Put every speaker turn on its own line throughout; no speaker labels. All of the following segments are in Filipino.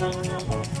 Thank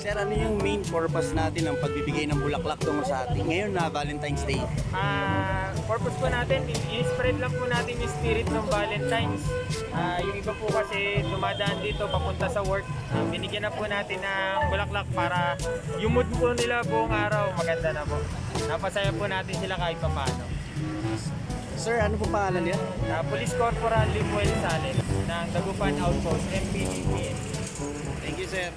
Sir, ano yung main purpose natin ng pagbibigay ng bulaklak tungo sa ating ngayon na Valentine's Day?
Ah, purpose po natin, i-spread lang po natin yung spirit ng Valentine's. Ah, yung iba po kasi dumadaan dito papunta sa work. Ah, binigyan na po natin ng bulaklak para yung mood po nila buong araw maganda na po. Napasaya po natin sila kahit paano.
Sir, ano po pangalan niya?
Na Police Corporal Limuel Sales ng Dagupan Outpost, MPDPN.
Thank you, sir.